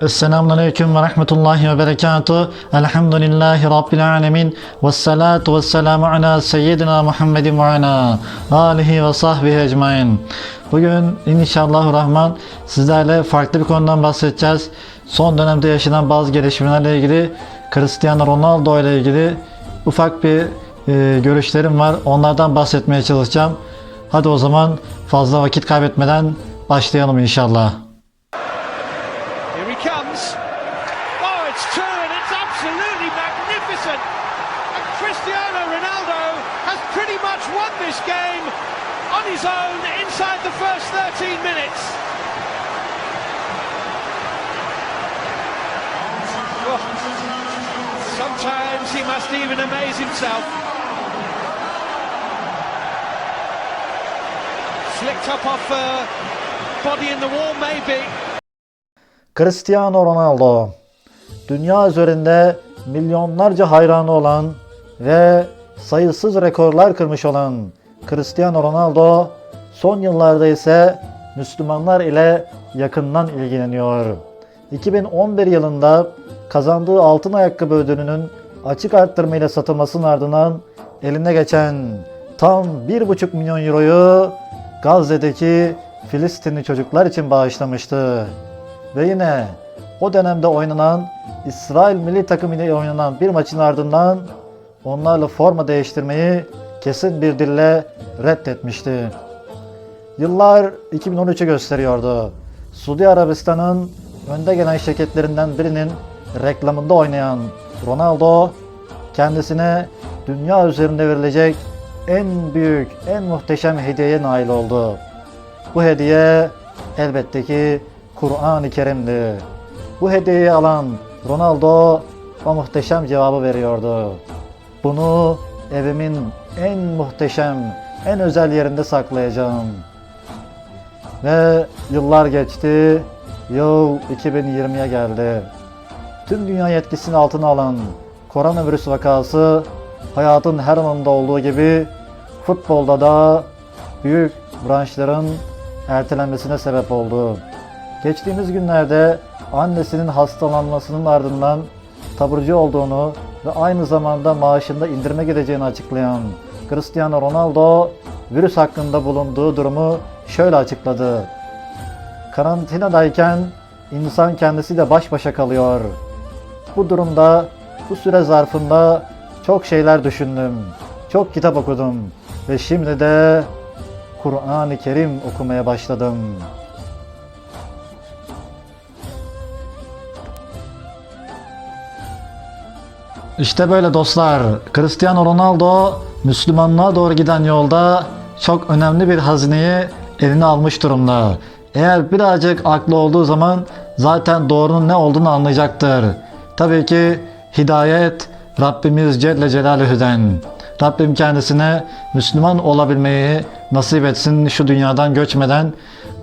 Esselamun Aleyküm ve Rahmetullahi ve Berekatuhu. Elhamdülillahi Rabbil Alemin. Ve salatu ve selamu ala seyyidina Muhammedin ve ala alihi ve sahbihi ecmain. Bugün inşallah rahman sizlerle farklı bir konudan bahsedeceğiz. Son dönemde yaşanan bazı gelişmelerle ilgili Cristiano Ronaldo ile ilgili ufak bir e, görüşlerim var. Onlardan bahsetmeye çalışacağım. Hadi o zaman fazla vakit kaybetmeden başlayalım inşallah. Here he comes. Oh, it's two, and it's absolutely magnificent. And Cristiano Ronaldo has pretty much won this game on his own inside the first 13 minutes. Oh, sometimes he must even amaze himself. Flicked up off uh, body in the wall, maybe. Cristiano Ronaldo dünya üzerinde milyonlarca hayranı olan ve sayısız rekorlar kırmış olan Cristiano Ronaldo son yıllarda ise Müslümanlar ile yakından ilgileniyor. 2011 yılında kazandığı altın ayakkabı ödülünün açık arttırma ile satılmasının ardından eline geçen tam 1,5 milyon euroyu Gazze'deki Filistinli çocuklar için bağışlamıştı. Ve yine o dönemde oynanan İsrail milli takımı ile oynanan bir maçın ardından onlarla forma değiştirmeyi kesin bir dille reddetmişti. Yıllar 2013'ü gösteriyordu. Suudi Arabistan'ın önde gelen şirketlerinden birinin reklamında oynayan Ronaldo kendisine dünya üzerinde verilecek en büyük, en muhteşem hediyeye nail oldu. Bu hediye elbette ki Kur'an-ı Kerim'di. Bu hediyeyi alan Ronaldo o muhteşem cevabı veriyordu. Bunu evimin en muhteşem, en özel yerinde saklayacağım. Ve yıllar geçti, yıl 2020'ye geldi. Tüm dünya yetkisini altına alan koronavirüs vakası hayatın her alanında olduğu gibi futbolda da büyük branşların ertelenmesine sebep oldu. Geçtiğimiz günlerde annesinin hastalanmasının ardından taburcu olduğunu ve aynı zamanda maaşında indirme gideceğini açıklayan Cristiano Ronaldo virüs hakkında bulunduğu durumu şöyle açıkladı. Karantinadayken insan kendisiyle baş başa kalıyor. Bu durumda bu süre zarfında çok şeyler düşündüm. Çok kitap okudum ve şimdi de Kur'an-ı Kerim okumaya başladım. İşte böyle dostlar. Cristiano Ronaldo Müslümanlığa doğru giden yolda çok önemli bir hazineyi eline almış durumda. Eğer birazcık aklı olduğu zaman zaten doğrunun ne olduğunu anlayacaktır. Tabii ki hidayet Rabbimiz Celle Celaluhu'den. Rabbim kendisine Müslüman olabilmeyi nasip etsin şu dünyadan göçmeden.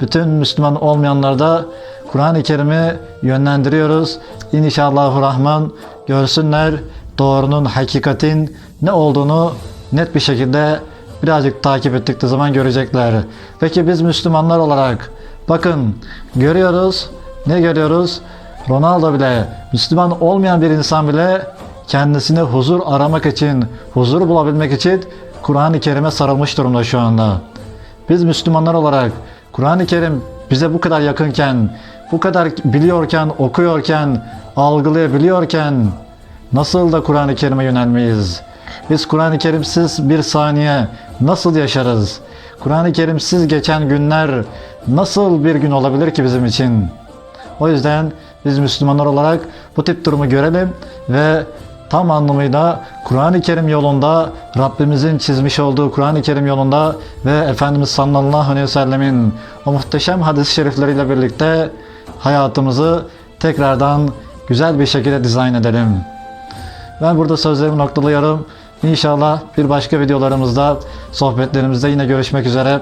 Bütün Müslüman olmayanlar da Kur'an-ı Kerim'i yönlendiriyoruz. İnşallahü Rahman görsünler doğrunun, hakikatin ne olduğunu net bir şekilde birazcık takip ettikleri zaman görecekler. Peki biz Müslümanlar olarak bakın görüyoruz, ne görüyoruz? Ronaldo bile, Müslüman olmayan bir insan bile kendisine huzur aramak için, huzur bulabilmek için Kur'an-ı Kerim'e sarılmış durumda şu anda. Biz Müslümanlar olarak Kur'an-ı Kerim bize bu kadar yakınken, bu kadar biliyorken, okuyorken, algılayabiliyorken nasıl da Kur'an-ı Kerim'e yönelmeyiz? Biz Kur'an-ı Kerimsiz bir saniye nasıl yaşarız? Kur'an-ı Kerimsiz geçen günler nasıl bir gün olabilir ki bizim için? O yüzden biz Müslümanlar olarak bu tip durumu görelim ve tam anlamıyla Kur'an-ı Kerim yolunda Rabbimizin çizmiş olduğu Kur'an-ı Kerim yolunda ve Efendimiz sallallahu aleyhi ve sellemin o muhteşem hadis-i şerifleriyle birlikte hayatımızı tekrardan güzel bir şekilde dizayn edelim. Ben burada sözlerimi noktalıyorum. İnşallah bir başka videolarımızda, sohbetlerimizde yine görüşmek üzere.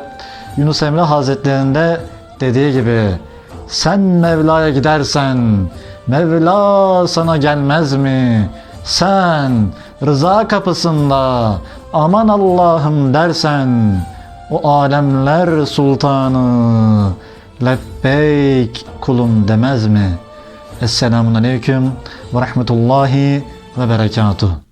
Yunus Emre Hazretleri'nde dediği gibi sen Mevla'ya gidersen Mevla sana gelmez mi? Sen rıza kapısında aman Allah'ım dersen o alemler sultanı lebbeyk kulum demez mi? Esselamun Aleyküm ve Rahmetullahi ve Berekatuhu.